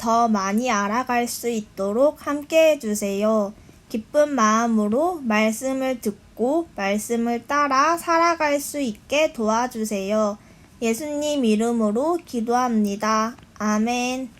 더 많이 알아갈 수 있도록 함께 해주세요. 기쁜 마음으로 말씀을 듣고 말씀을 따라 살아갈 수 있게 도와주세요. 예수님 이름으로 기도합니다. 아멘.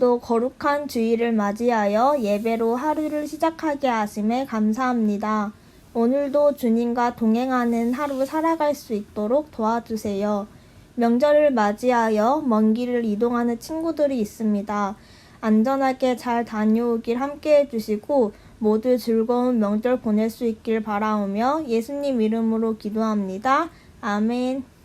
오늘도 거룩한 주일을 맞이하여 예배로 하루를 시작하게 하심에 감사합니다. 오늘도 주님과 동행하는 하루 살아갈 수 있도록 도와주세요. 명절을 맞이하여 먼 길을 이동하는 친구들이 있습니다. 안전하게 잘 다녀오길 함께 해주시고 모두 즐거운 명절 보낼 수 있길 바라오며 예수님 이름으로 기도합니다. 아멘.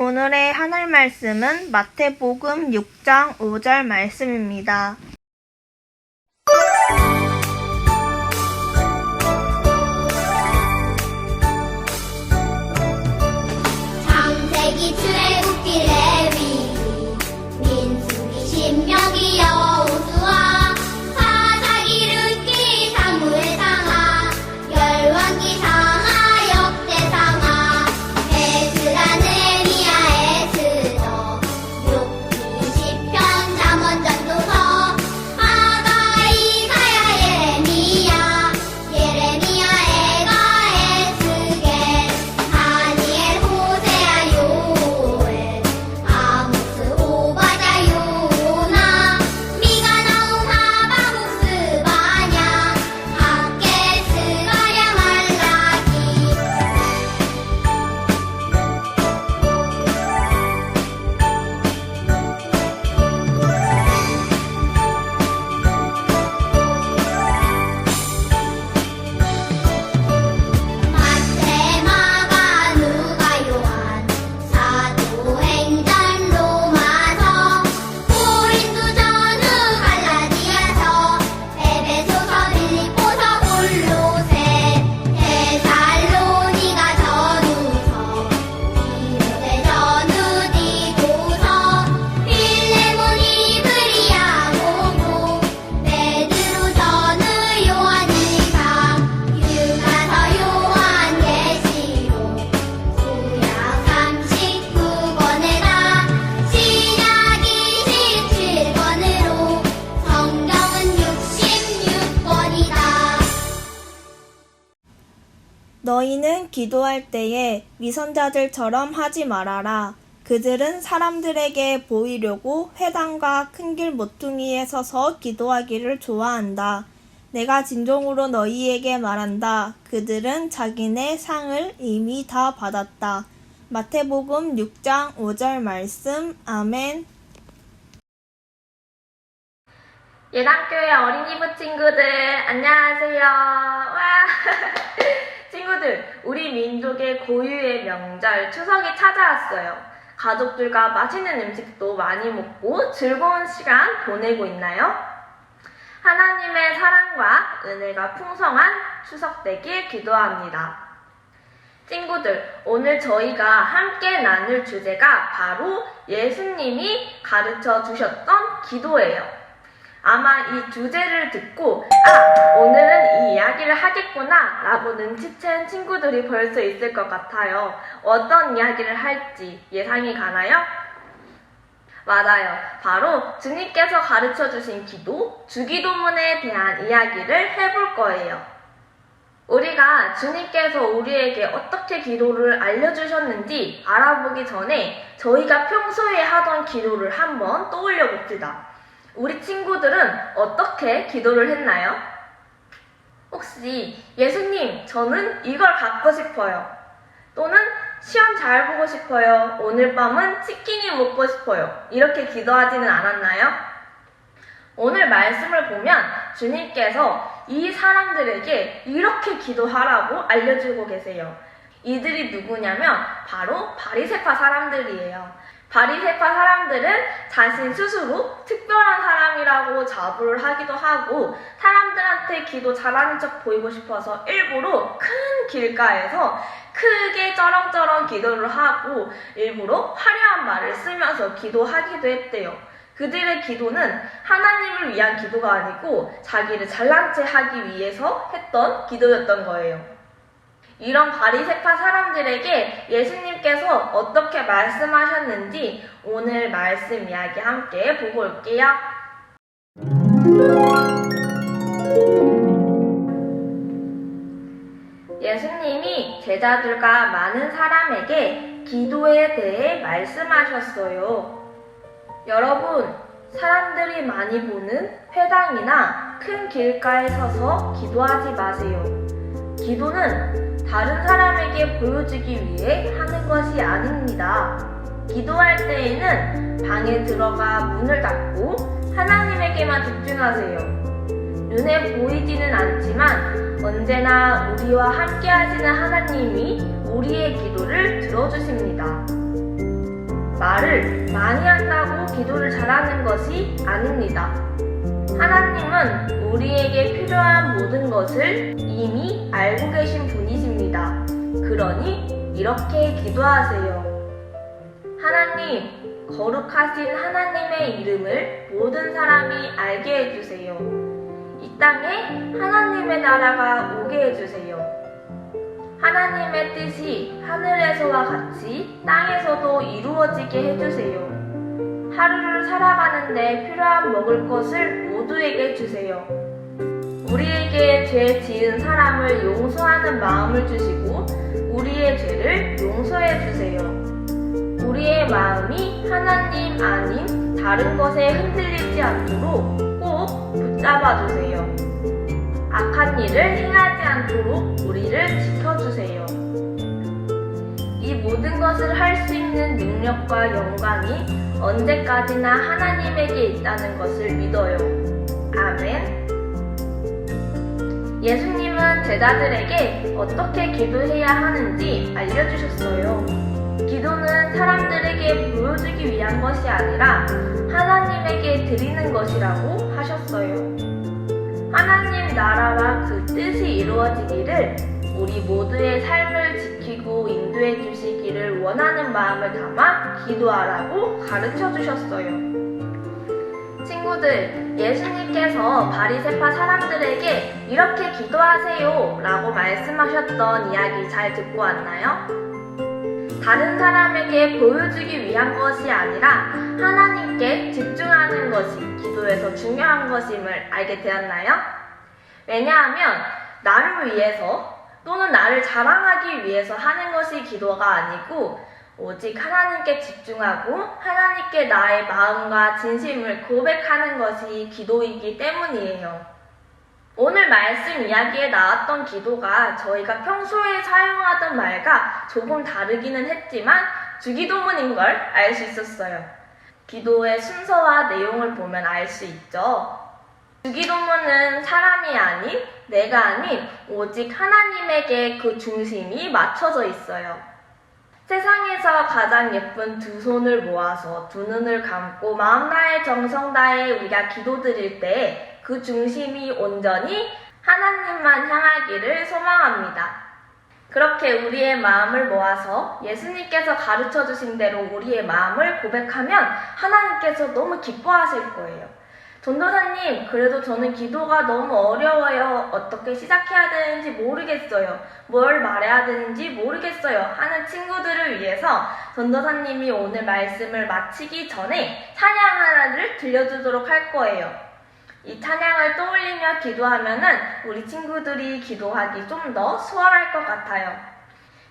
오늘의 하늘 말씀은 마태복음 6장 5절 말씀입니다. 기도할 때에 위선자들처럼 하지 말아라. 그들은 사람들에게 보이려고 회당과 큰 길 모퉁이에 서서 기도하기를 좋아한다. 내가 진정으로 너희에게 말한다. 그들은 자기네 상을 이미 다 받았다. 마태복음 6장 5절 말씀. 아멘. 예당교회 어린이부 친구들, 안녕하세요. 와! 친구들, 우리 민족의 고유의 명절 추석이 찾아왔어요. 가족들과 맛있는 음식도 많이 먹고 즐거운 시간 보내고 있나요? 하나님의 사랑과 은혜가 풍성한 추석 되길 기도합니다. 친구들, 오늘 저희가 함께 나눌 주제가 바로 예수님이 가르쳐 주셨던 기도예요. 아마 이 주제를 듣고, 아, 오늘은 이 이야기를 하겠구나, 라고 눈치챈 친구들이 벌써 있을 것 같아요. 어떤 이야기를 할지 예상이 가나요? 맞아요. 바로 주님께서 가르쳐 주신 기도, 주기도문에 대한 이야기를 해볼 거예요. 우리가 주님께서 우리에게 어떻게 기도를 알려주셨는지 알아보기 전에 저희가 평소에 하던 기도를 한번 떠올려 봅시다. 우리 친구들은 어떻게 기도를 했나요? 혹시 예수님, 저는 이걸 갖고 싶어요. 또는 시험 잘 보고 싶어요. 오늘 밤은 치킨이 먹고 싶어요. 이렇게 기도하지는 않았나요? 오늘 말씀을 보면 주님께서 이 사람들에게 이렇게 기도하라고 알려주고 계세요. 이들이 누구냐면 바로 바리세파 사람들이에요. 바리세파 사람들은 자신 스스로 특별한 사람이라고 자부를 하기도 하고 사람들한테 기도 잘하는 척 보이고 싶어서 일부러 큰 길가에서 크게 쩌렁쩌렁 기도를 하고 일부러 화려한 말을 쓰면서 기도하기도 했대요. 그들의 기도는 하나님을 위한 기도가 아니고 자기를 잘난 체 하기 위해서 했던 기도였던 거예요. 이런 바리새파 사람들에게 예수님께서 어떻게 말씀하셨는지 오늘 말씀 이야기 함께 보고 올게요. 예수님이 제자들과 많은 사람에게 기도에 대해 말씀하셨어요. 여러분, 사람들이 많이 보는 회당이나 큰 길가에 서서 기도하지 마세요. 기도는 다른 사람에게 보여주기 위해 하는 것이 아닙니다. 기도할 때에는 방에 들어가 문을 닫고 하나님에게만 집중하세요. 눈에 보이지는 않지만 언제나 우리와 함께 하시는 하나님이 우리의 기도를 들어주십니다. 말을 많이 한다고 기도를 잘하는 것이 아닙니다. 하나님은 우리에게 필요한 모든 것을 이미 알고 계신 분이십니다. 그러니 이렇게 기도하세요. 하나님, 거룩하신 하나님의 이름을 모든 사람이 알게 해주세요. 이 땅에 하나님의 나라가 오게 해주세요. 하나님의 뜻이 하늘에서와 같이 땅에서도 이루어지게 해주세요. 하루를 살아가는데 필요한 먹을 것을 모두에게 주세요. 우리에게 죄 지은 사람을 용서하는 마음을 주시고 우리의 죄를 용서해 주세요. 우리의 마음이 하나님 아닌 다른 것에 흔들리지 않도록 꼭 붙잡아 주세요. 악한 일을 행하지 않도록 우리를 지켜주세요. 이 모든 것을 할 수 있는 능력과 영광이 언제까지나 하나님에게 있다는 것을 믿어요. 아멘. 예수님은 제자들에게 어떻게 기도해야 하는지 알려주셨어요. 기도는 사람들에게 보여주기 위한 것이 아니라 하나님에게 드리는 것이라고 하셨어요. 하나님 나라와 그 뜻이 이루어지기를 우리 모두의 삶을 지키고 인도해 주시기를 원하는 마음을 담아 기도하라고 가르쳐 주셨어요. 친구들, 예수님께서 바리세파 사람들에게 이렇게 기도하세요 라고 말씀하셨던 이야기 잘 듣고 왔나요? 다른 사람에게 보여주기 위한 것이 아니라 하나님께 집중하는 것이 기도에서 중요한 것임을 알게 되었나요? 왜냐하면 나를 위해서 또는 나를 자랑하기 위해서 하는 것이 기도가 아니고 오직 하나님께 집중하고 하나님께 나의 마음과 진심을 고백하는 것이 기도이기 때문이에요. 오늘 말씀 이야기에 나왔던 기도가 저희가 평소에 사용하던 말과 조금 다르기는 했지만 주기도문인 걸 알 수 있었어요. 기도의 순서와 내용을 보면 알 수 있죠. 주기도문은 사람이 아닌 내가 아닌 오직 하나님에게 그 중심이 맞춰져 있어요. 세상에서 가장 예쁜 두 손을 모아서 두 눈을 감고 마음 다해 정성 다해 우리가 기도 드릴 때 그 중심이 온전히 하나님만 향하기를 소망합니다. 그렇게 우리의 마음을 모아서 예수님께서 가르쳐 주신 대로 우리의 마음을 고백하면 하나님께서 너무 기뻐하실 거예요. 전도사님, 그래도 저는 기도가 너무 어려워요. 어떻게 시작해야 되는지 모르겠어요. 뭘 말해야 되는지 모르겠어요. 하는 친구들을 위해서 전도사님이 오늘 말씀을 마치기 전에 찬양 하나를 들려주도록 할 거예요. 이 찬양을 떠올리며 기도하면은 우리 친구들이 기도하기 좀 더 수월할 것 같아요.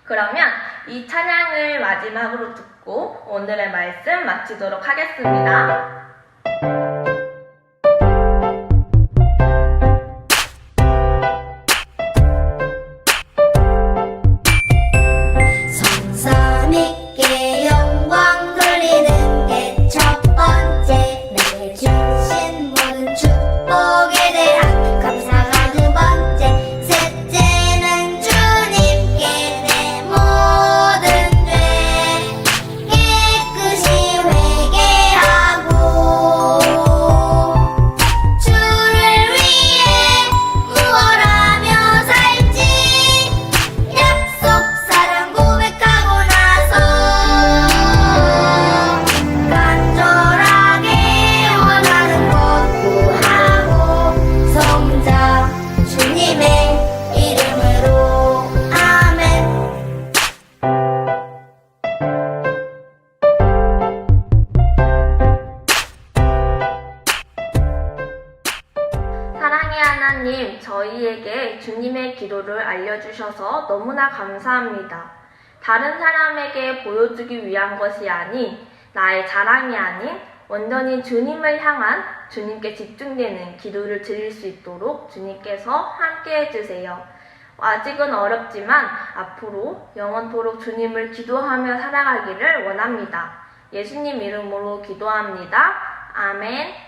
그러면 이 찬양을 마지막으로 듣고 오늘의 말씀 마치도록 하겠습니다. 너무나 감사합니다. 다른 사람에게 보여주기 위한 것이 아닌 나의 자랑이 아닌 온전히 주님을 향한 주님께 집중되는 기도를 드릴 수 있도록 주님께서 함께 해주세요. 아직은 어렵지만 앞으로 영원토록 주님을 기도하며 살아가기를 원합니다. 예수님 이름으로 기도합니다. 아멘.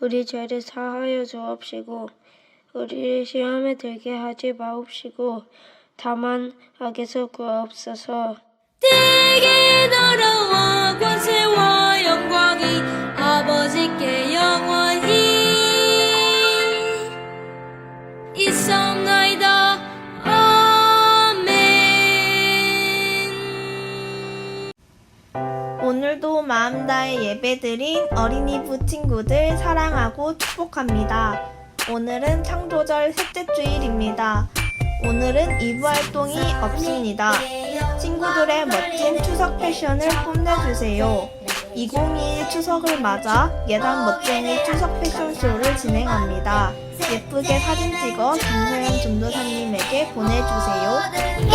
우리 죄를 사하여 주옵시고 우리를 시험에 들게 하지 마옵시고 다만 악에서 구하옵소서. 되게 나라와 권세와 영광이 아버지께 영원히 다해 예배드린 어린이부 친구들 사랑하고 축복합니다. 오늘은 창조절 셋째 주일입니다. 오늘은 이부 활동이 없습니다. 친구들의 멋진 추석 패션을 뽐내주세요. 2021 추석을 맞아 예단 멋쟁이 추석 패션쇼를 진행합니다. 예쁘게 사진 찍어 김소영 전도사님에게 보내주세요.